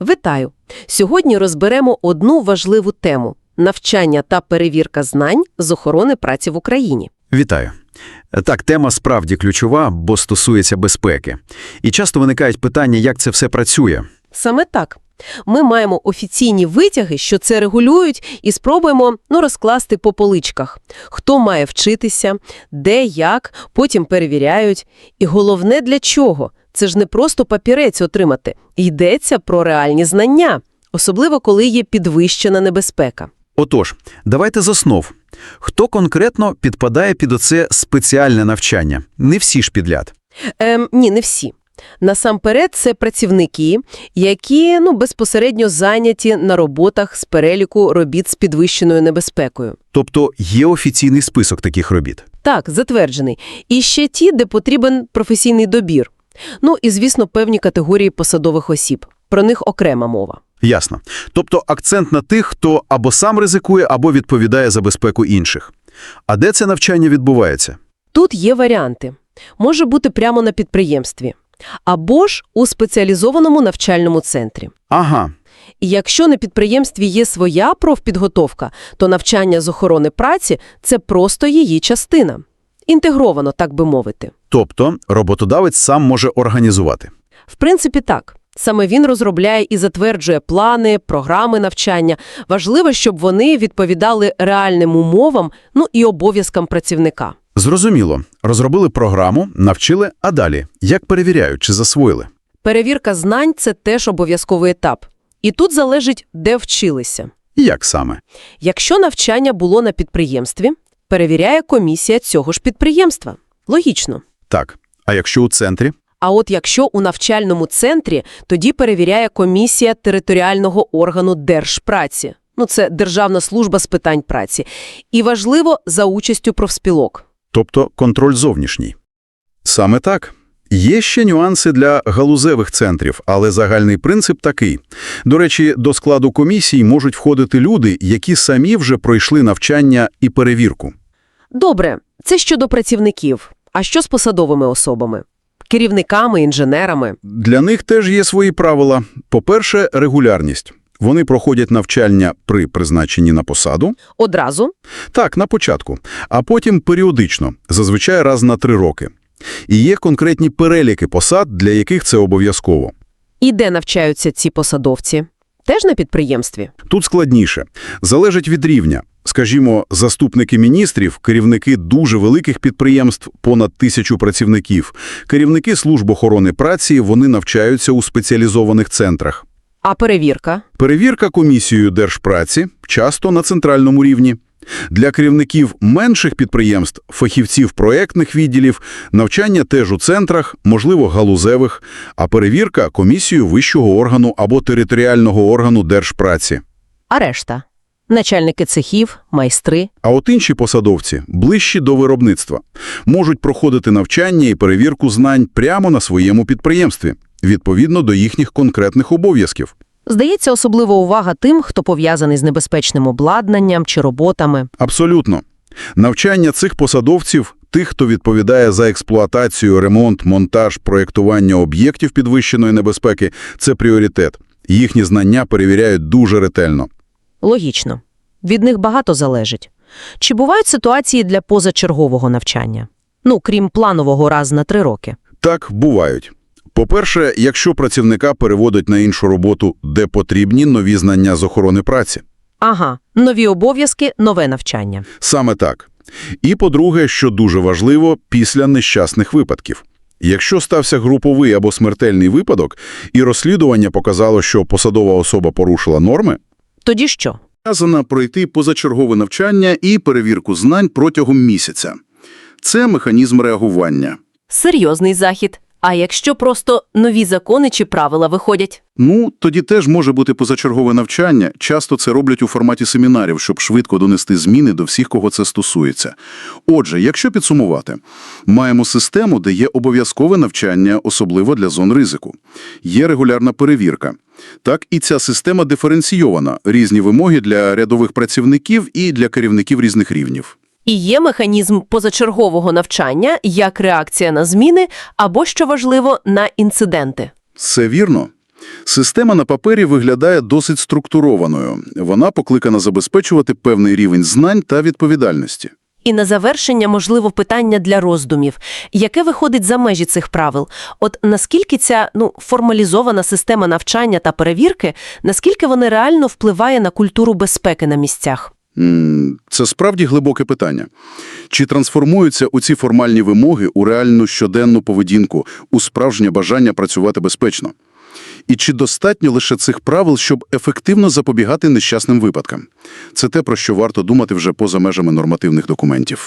Вітаю! Сьогодні розберемо одну важливу тему – навчання та перевірка знань з охорони праці в Україні. Вітаю. Так, тема справді ключова, бо стосується безпеки. І часто виникають питання, як це все працює. Саме так. Ми маємо офіційні витяги, що це регулюють, і спробуємо ну, розкласти по поличках. Хто має вчитися, де, як, потім перевіряють. І головне для чого? Це ж не просто папірець отримати. Йдеться про реальні знання, особливо коли є підвищена небезпека. Отож, давайте з основ. Хто конкретно підпадає під оце спеціальне навчання? Не всі ж підряд. Ем, ні, не всі. Насамперед, це працівники, які ну, безпосередньо зайняті на роботах з переліку робіт з підвищеною небезпекою. Тобто є офіційний список таких робіт. Так, затверджений. І ще ті, де потрібен професійний добір. Ну і, звісно, певні категорії посадових осіб. Про них окрема мова. Ясно. Тобто акцент на тих, хто або сам ризикує, або відповідає за безпеку інших. А де це навчання відбувається? Тут є варіанти. Може бути прямо на підприємстві. Або ж у спеціалізованому навчальному центрі. Ага, І якщо на підприємстві є своя профпідготовка, то навчання з охорони праці – це просто її частина. Інтегровано, так би мовити. тобто роботодавець сам може організувати. В принципі, так. Саме він розробляє і затверджує плани, програми навчання. Важливо, щоб вони відповідали реальним умовам, ну і обов'язкам працівника. Зрозуміло. Розробили програму, навчили, а далі? Як перевіряють, чи засвоїли? Перевірка знань – це теж обов'язковий етап. І тут залежить, де вчилися. І як саме? Якщо навчання було на підприємстві, перевіряє комісія цього ж підприємства. Логічно. Так. А якщо у центрі? А от якщо у навчальному центрі, тоді перевіряє комісія територіального органу Держпраці. Ну, це Державна служба з питань праці. І важливо за участю профспілок. Тобто контроль зовнішній. Саме так. Є ще нюанси для галузевих центрів, але загальний принцип такий. До речі, до складу комісій можуть входити люди, які самі вже пройшли навчання і перевірку. Добре, це щодо працівників. А що з посадовими особами? Керівниками, інженерами? Для них теж є свої правила. По-перше, регулярність. Вони проходять навчання при призначенні на посаду, Одразу? Так, на початку, а потім періодично, зазвичай раз на три роки. І є конкретні переліки посад, для яких це обов'язково. І де навчаються ці посадовці? Теж на підприємстві? Тут складніше. Залежить від рівня. Скажімо, заступники міністрів, керівники дуже великих підприємств, понад тисячу працівників, керівники служб охорони праці, вони навчаються у спеціалізованих центрах. А перевірка? Перевірка комісією Держпраці часто на центральному рівні. Для керівників менших підприємств, фахівців проєктних відділів, навчання теж у центрах, можливо, галузевих, а перевірка – комісією вищого органу або територіального органу Держпраці. А решта? Начальники цехів, майстри? А от інші посадовці, ближчі до виробництва, можуть проходити навчання і перевірку знань прямо на своєму підприємстві, відповідно до їхніх конкретних обов'язків. Здається, особлива увага тим, хто пов'язаний з небезпечним обладнанням чи роботами. Абсолютно. Навчання цих посадовців, тих, хто відповідає за експлуатацію, ремонт, монтаж, проєктування об'єктів підвищеної небезпеки – це пріоритет. Їхні знання перевіряють дуже ретельно. Логічно. Від них багато залежить. Чи бувають ситуації для позачергового навчання? Ну, крім планового раз на три роки. Так, бувають. По-перше, якщо працівника переводять на іншу роботу, де потрібні нові знання з охорони праці. Ага, нові обов'язки, нове навчання. Саме так. І, по-друге, що дуже важливо, після нещасних випадків. Якщо стався груповий або смертельний випадок, і розслідування показало, що посадова особа порушила норми, Тоді що? Сказано пройти позачергове навчання і перевірку знань протягом місяця. Це механізм реагування. Серйозний захід. А якщо просто нові закони чи правила виходять? Ну, тоді теж може бути позачергове навчання. Часто це роблять у форматі семінарів, щоб швидко донести зміни до всіх, кого це стосується. Отже, якщо підсумувати, маємо систему, де є обов'язкове навчання, особливо для зон ризику. Є регулярна перевірка. Так і ця система диференційована, різні вимоги для рядових працівників і для керівників різних рівнів. І є механізм позачергового навчання як реакція на зміни або, що важливо, на інциденти. Все вірно. Система на папері виглядає досить структурованою. Вона покликана забезпечувати певний рівень знань та відповідальності. І на завершення, можливо, питання для роздумів. Яке виходить за межі цих правил? От наскільки ця ну, формалізована система навчання та перевірки, наскільки вона реально впливає на культуру безпеки на місцях? Це справді глибоке питання. Чи трансформуються у ці формальні вимоги у реальну щоденну поведінку, у справжнє бажання працювати безпечно? І чи достатньо лише цих правил, щоб ефективно запобігати нещасним випадкам? Це те, про що варто думати вже поза межами нормативних документів.